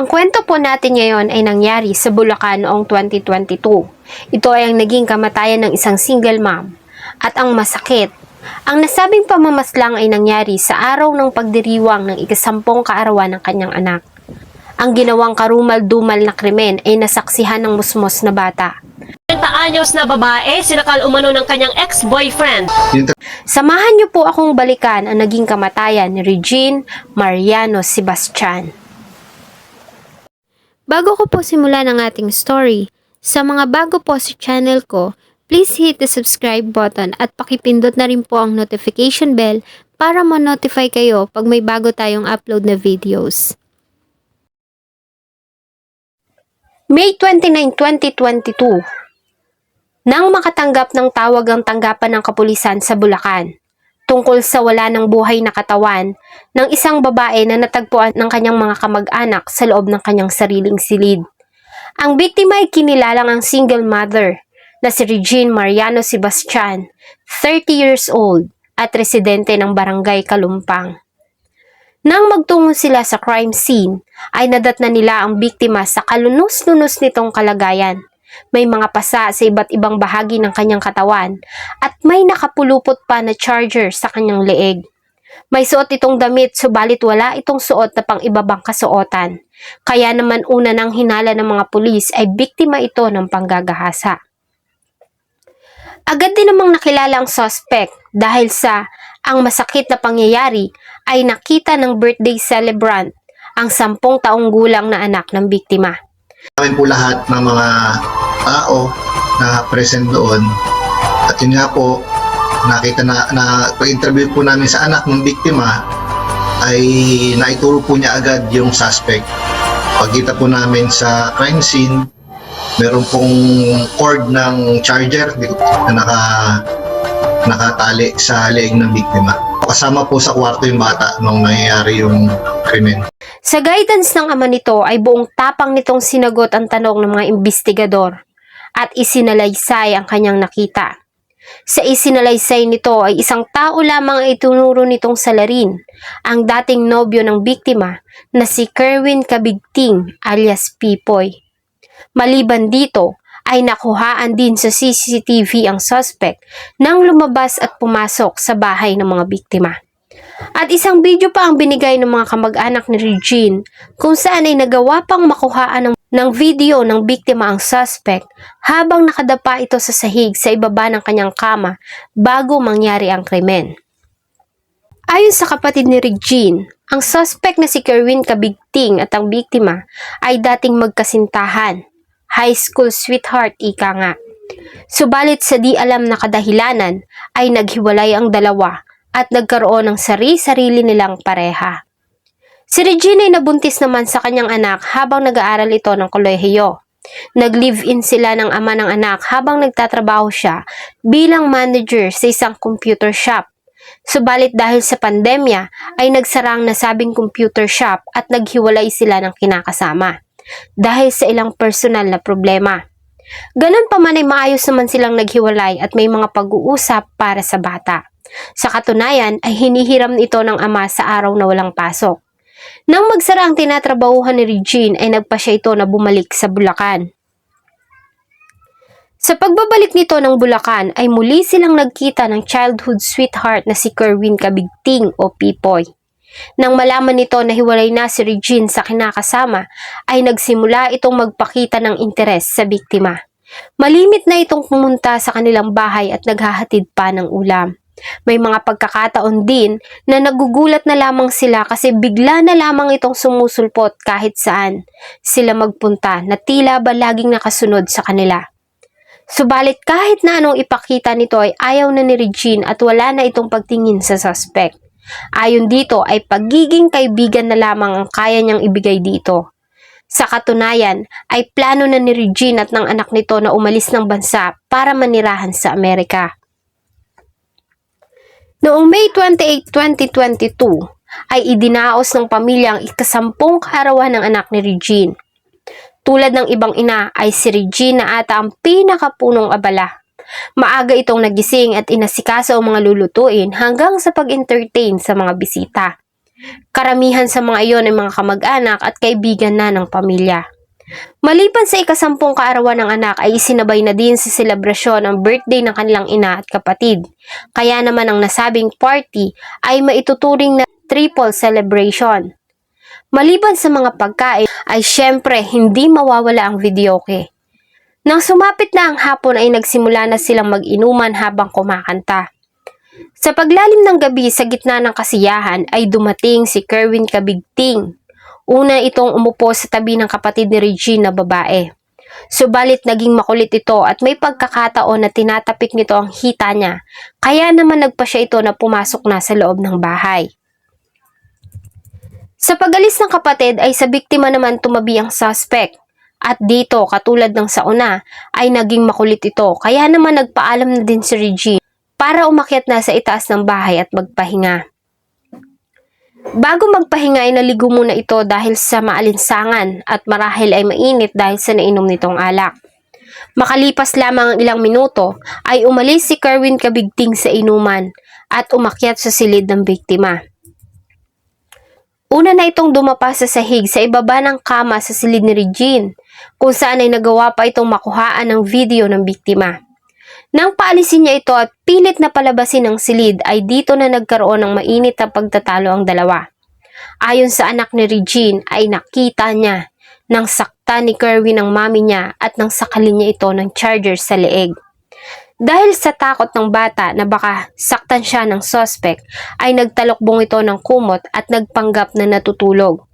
Ang kwento po natin ngayon ay nangyari sa Bulacan noong 2022. Ito ay ang naging kamatayan ng isang single mom. At ang masakit, ang nasabing pamamaslang ay nangyari sa araw ng pagdiriwang ng ikasampung kaarawan ng kanyang anak. Ang ginawang karumal-dumal na krimen ay nasaksihan ng musmos na bata. 30 anyos na babae, sinakal umano ng kanyang ex-boyfriend. Samahan niyo po akong balikan ang naging kamatayan ni Regine Mariano Sebastian. Bago ko po simulan ang ating story, sa mga bago po sa channel ko, please hit the subscribe button at pakipindot na rin po ang notification bell para ma-notify kayo pag may bago tayong upload na videos. May 29, 2022 Nang makatanggap ng tawag ang tanggapan ng kapulisan sa Bulacan tungkol sa wala ng buhay na katawan ng isang babae na natagpuan ng kanyang mga kamag-anak sa loob ng kanyang sariling silid. Ang biktima ay kinilalang ang single mother na si Regine Mariano Sebastian, 30 years old at residente ng barangay Kalumpang. Nang magtungo sila sa crime scene, ay nadat na nila ang biktima sa kalunos-lunos nitong kalagayan. May mga pasa sa iba't ibang bahagi ng kanyang katawan at may nakapulupot pa na charger sa kanyang leeg. May suot itong damit subalit wala itong suot na pang ibabang kasuotan. Kaya naman una nang hinala ng mga pulis ay biktima ito ng panggagahasa. Agad din namang nakilala ang suspect dahil sa ang masakit na pangyayari ay nakita ng birthday celebrant ang sampung taong gulang na anak ng biktima. Namin po lahat ng mga tao na present doon. At yun nga po, nakita na, na pag-interview po namin sa anak ng biktima, ay naituro po niya agad yung suspect. Pagkita po namin sa crime scene, meron pong cord ng charger na naka, nakatali sa leeg ng biktima. Kasama po sa kwarto yung bata nung nangyayari yung krimen. Sa guidance ng ama nito ay buong tapang nitong sinagot ang tanong ng mga investigador at isinalaysay ang kanyang nakita. Sa isinalaysay nito ay isang tao lamang ang itunuro nitong salarin, ang dating nobyo ng biktima na si Kerwin Kabigting alias Pipoy. Maliban dito, ay nakuhaan din sa CCTV ang suspect nang lumabas at pumasok sa bahay ng mga biktima. At isang video pa ang binigay ng mga kamag-anak ni Regine kung saan ay nagawa pang makuhaan ng, ng video ng biktima ang suspect habang nakadapa ito sa sahig sa ibaba ng kanyang kama bago mangyari ang krimen. Ayon sa kapatid ni Regine, ang suspect na si Kerwin Kabigting at ang biktima ay dating magkasintahan, high school sweetheart ika nga. Subalit sa di alam na kadahilanan ay naghiwalay ang dalawa at nagkaroon ng sari-sarili nilang pareha. Si Regina ay nabuntis naman sa kanyang anak habang nag-aaral ito ng kolehiyo. Nag-live-in sila ng ama ng anak habang nagtatrabaho siya bilang manager sa isang computer shop. Subalit dahil sa pandemya ay nagsarang nasabing computer shop at naghiwalay sila ng kinakasama dahil sa ilang personal na problema. Ganon pa man ay maayos naman silang naghiwalay at may mga pag-uusap para sa bata. Sa katunayan ay hinihiram ito ng ama sa araw na walang pasok. Nang magsara ang tinatrabahuhan ni Regine ay nagpa siya ito na bumalik sa Bulacan. Sa pagbabalik nito ng Bulacan ay muli silang nagkita ng childhood sweetheart na si Kerwin Kabigting o Pipoy. Nang malaman nito na hiwalay na si Regine sa kinakasama, ay nagsimula itong magpakita ng interes sa biktima. Malimit na itong pumunta sa kanilang bahay at naghahatid pa ng ulam. May mga pagkakataon din na nagugulat na lamang sila kasi bigla na lamang itong sumusulpot kahit saan sila magpunta na tila ba laging nakasunod sa kanila. Subalit kahit na anong ipakita nito ay ayaw na ni Regine at wala na itong pagtingin sa suspect. Ayon dito ay pagiging kaibigan na lamang ang kaya niyang ibigay dito. Sa katunayan ay plano na ni Regine at ng anak nito na umalis ng bansa para manirahan sa Amerika. Noong May 28, 2022, ay idinaos ng pamilya ang ikasampung kaarawan ng anak ni Regine. Tulad ng ibang ina ay si Regine na ata ang pinakapunong abala. Maaga itong nagising at inasikaso ang mga lulutuin hanggang sa pag-entertain sa mga bisita. Karamihan sa mga iyon ay mga kamag-anak at kaibigan na ng pamilya. Maliban sa ikasampung kaarawan ng anak ay isinabay na din sa selebrasyon ang birthday ng kanilang ina at kapatid. Kaya naman ang nasabing party ay maituturing na triple celebration. Maliban sa mga pagkain ay syempre hindi mawawala ang videoke. Nang sumapit na ang hapon ay nagsimula na silang mag-inuman habang kumakanta. Sa paglalim ng gabi sa gitna ng kasiyahan ay dumating si Kerwin Kabigting. Una itong umupo sa tabi ng kapatid ni Regine na babae. Subalit naging makulit ito at may pagkakataon na tinatapik nito ang hita niya, kaya naman nagpa siya ito na pumasok na sa loob ng bahay. Sa pagalis ng kapatid ay sa biktima naman tumabi ang suspect. At dito, katulad ng sa una, ay naging makulit ito, kaya naman nagpaalam na din si Regine para umakyat na sa itaas ng bahay at magpahinga. Bago magpahinga ay naligo muna ito dahil sa maalinsangan at marahil ay mainit dahil sa nainom nitong alak. Makalipas lamang ang ilang minuto ay umalis si Kerwin Kabigting sa inuman at umakyat sa silid ng biktima. Una na itong dumapa sa sahig sa ibaba ng kama sa silid ni Regine kung saan ay nagawa pa itong makuhaan ng video ng biktima. Nang paalisin niya ito at pilit na palabasin ang silid ay dito na nagkaroon ng mainit na pagtatalo ang dalawa. Ayon sa anak ni Regine ay nakita niya nang sakta ni Kerwin ang mami niya at nang sakalin niya ito ng charger sa leeg. Dahil sa takot ng bata na baka saktan siya ng suspect, ay nagtalokbong ito ng kumot at nagpanggap na natutulog.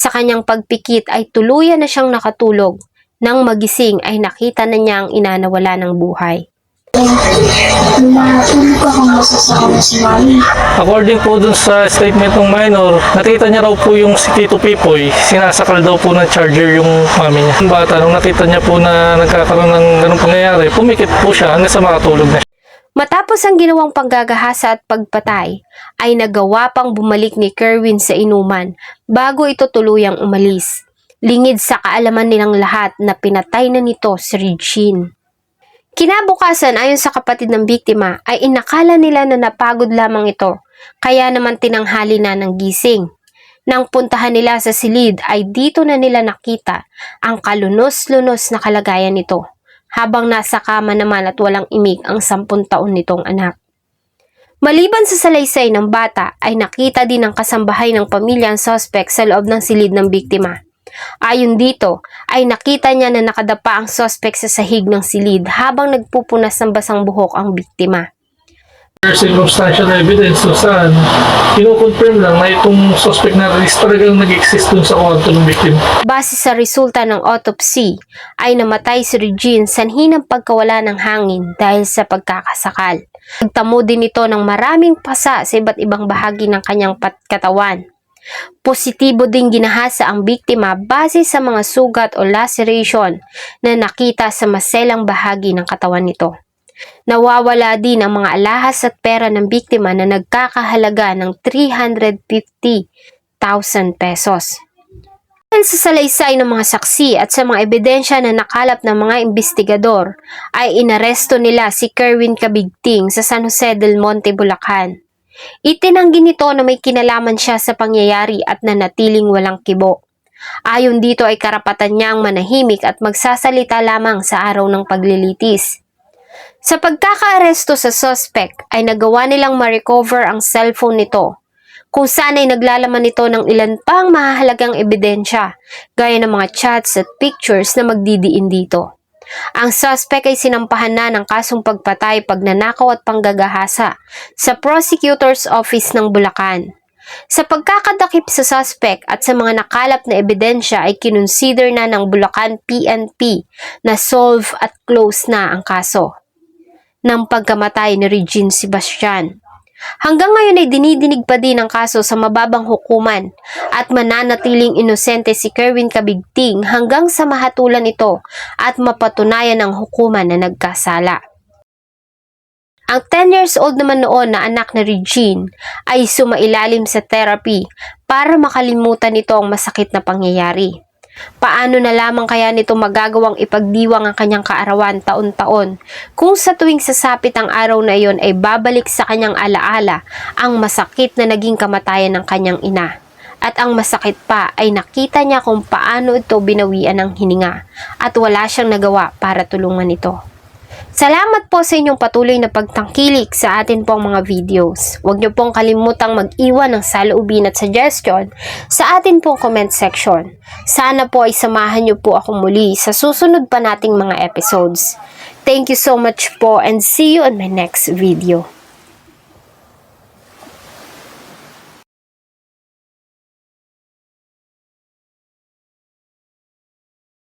Sa kanyang pagpikit ay tuluyan na siyang nakatulog. Nang magising ay nakita na niya ang ina na ng buhay. According po dun sa statement ng minor, nakita niya raw po yung si Tito Pipoy, sinasakal daw po ng charger yung mami niya. Yung bata, nung nakita niya po na nagkakaroon ng ganung pangyayari, pumikit po siya hanggang sa makatulog na siya. Matapos ang ginawang panggagahasa at pagpatay, ay nagawa pang bumalik ni Kerwin sa inuman bago ito tuluyang umalis. Lingid sa kaalaman nilang lahat na pinatay na nito si Regine. Kinabukasan ayon sa kapatid ng biktima ay inakala nila na napagod lamang ito, kaya naman tinanghali na ng gising. Nang puntahan nila sa silid ay dito na nila nakita ang kalunos-lunos na kalagayan nito, habang nasa kama naman at walang imig ang sampun taon nitong anak. Maliban sa salaysay ng bata ay nakita din ng kasambahay ng pamilya ang suspect sa loob ng silid ng biktima. Ayon dito, ay nakita niya na nakadapa ang suspect sa sahig ng silid habang nagpupunas ng basang buhok ang biktima. There's circumstantial evidence kung saan kinukonfirm lang na itong suspect na is talagang nag-exist dun sa kwarto ng victim. Base sa resulta ng autopsy, ay namatay si Regine sanhi ng pagkawala ng hangin dahil sa pagkakasakal. Nagtamo din ito ng maraming pasa sa iba't ibang bahagi ng kanyang katawan. Positibo ding ginahasa ang biktima base sa mga sugat o laceration na nakita sa maselang bahagi ng katawan nito. Nawawala din ang mga alahas at pera ng biktima na nagkakahalaga ng 350,000 pesos. Dahil sa salaysay ng mga saksi at sa mga ebidensya na nakalap ng mga investigador, ay inaresto nila si Kerwin Kabigting sa San Jose del Monte, Bulacan. Itinanggi nito na may kinalaman siya sa pangyayari at nanatiling walang kibo. Ayon dito ay karapatan niyang manahimik at magsasalita lamang sa araw ng paglilitis. Sa pagkakaaresto sa suspect ay nagawa nilang ma-recover ang cellphone nito kung saan ay naglalaman nito ng ilan pang mahahalagang ebidensya gaya ng mga chats at pictures na magdidiin dito. Ang suspect ay sinampahan na ng kasong pagpatay, pagnanakaw at panggagahasa sa prosecutor's office ng Bulacan. Sa pagkakadakip sa suspect at sa mga nakalap na ebidensya ay kinonsider na ng Bulacan PNP na solve at close na ang kaso ng pagkamatay ni Regine Sebastian. Hanggang ngayon ay dinidinig pa din ang kaso sa mababang hukuman at mananatiling inosente si Kerwin Kabigting hanggang sa mahatulan ito at mapatunayan ng hukuman na nagkasala. Ang 10 years old naman noon na anak ni Regine ay sumailalim sa therapy para makalimutan ito ang masakit na pangyayari. Paano na lamang kaya nito magagawang ipagdiwang ang kanyang kaarawan taon-taon kung sa tuwing sasapit ang araw na iyon ay babalik sa kanyang alaala ang masakit na naging kamatayan ng kanyang ina. At ang masakit pa ay nakita niya kung paano ito binawian ng hininga at wala siyang nagawa para tulungan ito. Salamat po sa inyong patuloy na pagtangkilik sa atin pong mga videos. Huwag niyo pong kalimutang mag-iwan ng saloobin at suggestion sa atin pong comment section. Sana po ay samahan niyo po ako muli sa susunod pa nating mga episodes. Thank you so much po and see you on my next video.